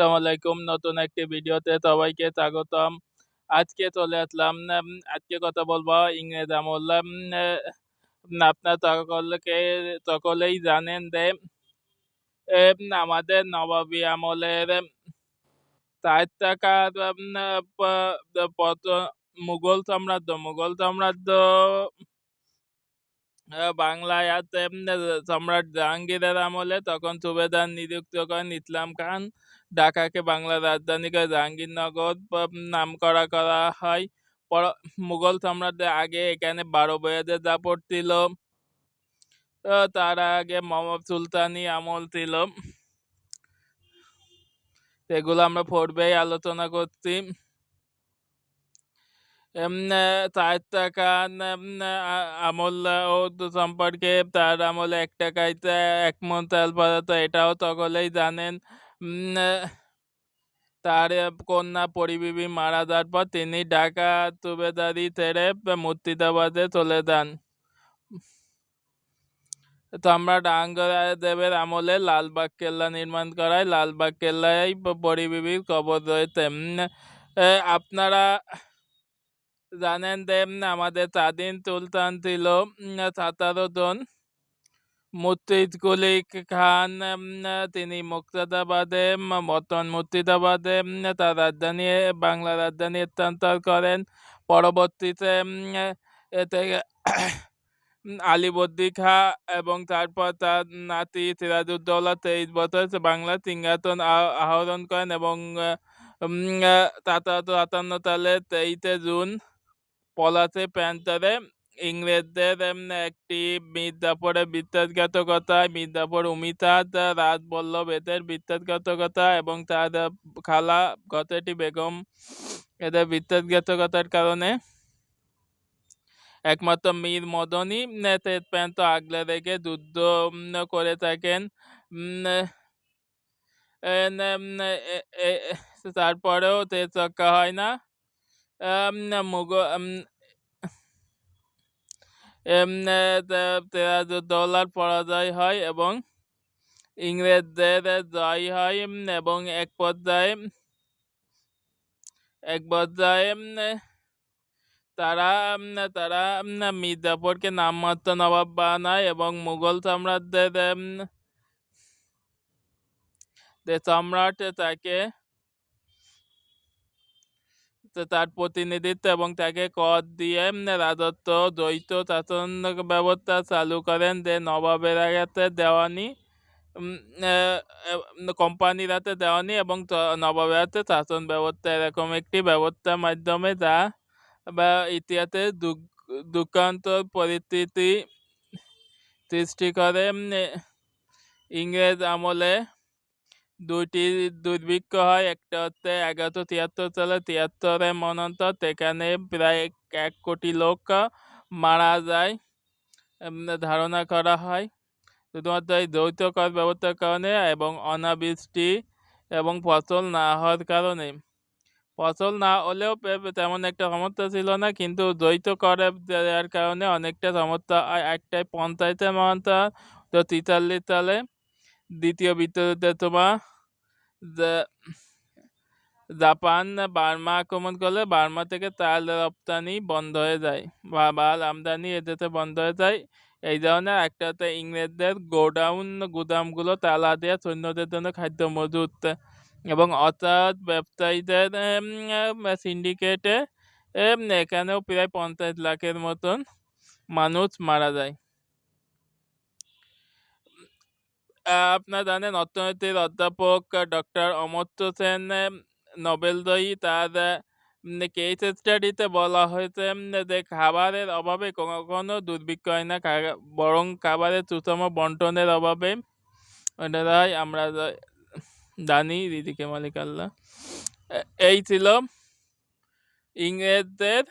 আসসালামু আলাইকুম। নতুন একটি ভিডিওতে সবাইকে স্বাগতম। আজকে চলে আসলাম আজকে কথা বলব ইংরেজ আমল। আপনার সকলকে, সকলেই জানেন যে আমাদের নবাবী আমলের চার টাকার মুঘল সাম্রাজ্য মুঘল সাম্রাজ্য বাংলায় আছে সম্রাট জাহাঙ্গীরের আমলে। তখন সুবেদার নিযুক্ত করেন ইসলাম খান। ঢাকাকে বাংলার রাজধানী করে জাহাঙ্গীরনগর নামকরা করা হয়। মুঘল সম্রাটদের আগে এখানে বারো বয়াদের দাপট ছিল। তার আগে মোহাম্মদ সুলতানি আমল ছিল। এগুলো আমরা পূর্বেই আলোচনা করছি। আমল ও সম্পর্কে তার আমলে এক টাকাইতে এক মন তেল পদার্থ, এটাও সকলেই জানেন। তার কন্যা পরিবিবি মারা যাওয়ার পর তিনি ঢাকা তুবেদারি ছেড়ে মুর্শিদাবাদে চলে যান। তো আমরা সম্রাট আঙ্গদেবের আমলে লালবাগ কেল্লা নির্মাণ করায়। লালবাগ কেল্লায় পরিবিবির কবর রয়েছে। আপনারা জানেন উম, আমাদের স্বাধীন সুলতান ছিল সতেরো জন মুর্শিদ কুলি খান তিনি মুর্শিদাবাদে উম, বর্তমান মুর্শিদাবাদে তার রাজধানী বাংলা রাজধানী স্থানান্তর করেন পরবর্তীতে এতে উম, আলীবর্দী খা এবং তারপর তার নাতি সিরাজউদ্দৌলা তেইশ বছর বাংলা সিংহাসন আহ- আহরণ করেন এবং সতেরোশো আটান্ন সালে তেইশে জুন পলাশে প্যান্টারে ইংরেজদের একটি মির্জাপুরের বিশ্বাসঘাতকতা মির্জাপুর উমিতাদ রাজবল্লভ এদের বিশ্বাসঘাতকতা এবং তার খালা গতেটি বেগম এদের বিশ্বাসঘাতকতার কারণে। একমাত্র মীর মদনই শেষ পর্যন্ত আগলে রেখে যুদ্ধ করে থাকেন তারপরেও শেষ রক্ষা হয় না। উম, সিরাজউদ্দৌলার পরাজয় হয় এবং ইংরেজদের জয় হয় এবং এক পর্যায়ে এক পর্যায়ে তারা তারা মির্জাপুরকে নামমাত্র নবাব বানায় এবং মুঘল সাম্রাজ্যের সম্রাট তাকে তার প্রতিনিধিত্ব এবং তাকে কর দিয়ে রাজত্ব, দ্বৈত শাসন ব্যবস্থা চালু করেন যে নবাবের হাতে দেওয়ানি কোম্পানির হাতে দেওয়ানি এবং নবাবের হাতে শাসন ব্যবস্থা এরকম একটি ব্যবস্থার মাধ্যমে যা বা ইতিহাসে দুঃখান্তর পরিস্থিতি সৃষ্টি করে ইংরেজ আমলে দুইটি দুর্ভিক্ষ হয়, একটা হচ্ছে এগারোশো তিয়াত্তর সালে তিয়াত্তরে মনন্তর সেখানে প্রায় এক- কোটি লোক মারা যায় ধারণা করা হয়। শুধুমাত্র এই দ্বৈত কর ব্যবস্থার কারণে এবং অনাবৃষ্টি এবং ফসল না হওয়ার কারণে। ফসল না হলেও তেমন একটা সমস্যা ছিল না, কিন্তু দ্বৈত করে দেওয়ার কারণে অনেকটা সমস্যা একটাই পঞ্চায়েতের মন্ত্র তো তেতাল্লিশ সালে দ্বিতীয় সময় জা- জাপান বার্মা আক্রমণ করলে বার্মা থেকে তাল রপ্তানি বন্ধ হয়ে যায় বা মাল আমদানি এদেশে বন্ধ হয়ে যায়। এই ধরনের একটাতে ইংরেজদের গোডাউন গুদামগুলো তালা দেওয়া সৈন্যদের জন্য খাদ্য মজুত এবং অর্থাৎ ব্যবসায়ীদের সিন্ডিকেটে এখানেও প্রায় পঞ্চাশ লাখের মতন মানুষ মারা যায়। আপনারা জানেন অর্থনীতির অধ্যাপক ডক্টর অমর্ত্য সেন উম, নোবেলজয়ী তার কেস স্টাডিতে বলা হয়েছে যে খাবারের অভাবে কখনো দুর্ভিক্ষ হয় না বরং খাবারের সুষম বন্টনের অভাবে। ওটা আমরা জানি দিদিকে মালিক আল্লাহ। এই ছিল ইংরেজদের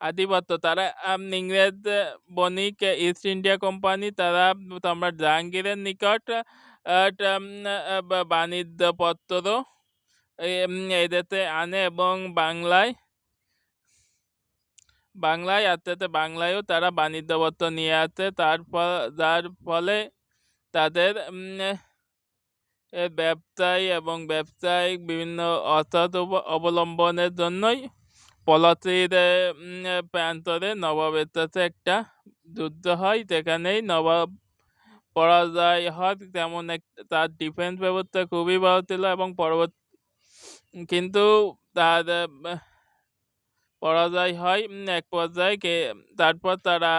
আধিপত্য তারা ইংরেজ বণিক ইস্ট ইন্ডিয়া কোম্পানি তারা সম্রাট জাহাঙ্গীরের নিকট আহ, টা- উম, আহ, বা- বাণিজ্যপত্র এম, আনে এবং বাংলায় বাংলায় আস্তে বাংলায়ও তারা বাণিজ্যপত্র নিয়ে আসে। তার যার ফলে তাদের ব্যবসায়ী এবং ব্যবসায়িক বিভিন্ন অর্থাৎ অবলম্বনের জন্যই পলাশির উম, প্রান্তরে নবাবের সাথে একটা যুদ্ধ হয়। সেখানেই নবাব পরাজয় হয় তেমন এক তার ডিফেন্স ব্যবস্থা খুবই ভালো ছিল এবং পরবর্তী কিন্তু তার পরাজয় হয় এক পর্যায়ে কে তারপর তারা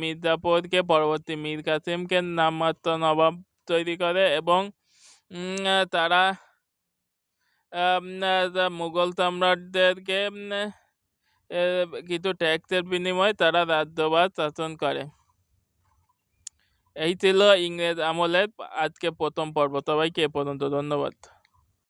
মির্জাপুরকে পরবর্তী মীর কাসিমকে নামমাত্র নবাব তৈরি করে এবং তারা মুঘল সম্রাটদেরকে কিছু ট্যাক্সের বিনিময়ে তারা রাজ্যবাদ শাসন করে। এই ছিল ইংরেজ আমলের আজকে প্রথম পর্ব। সবাইকে পর্যন্ত ধন্যবাদ।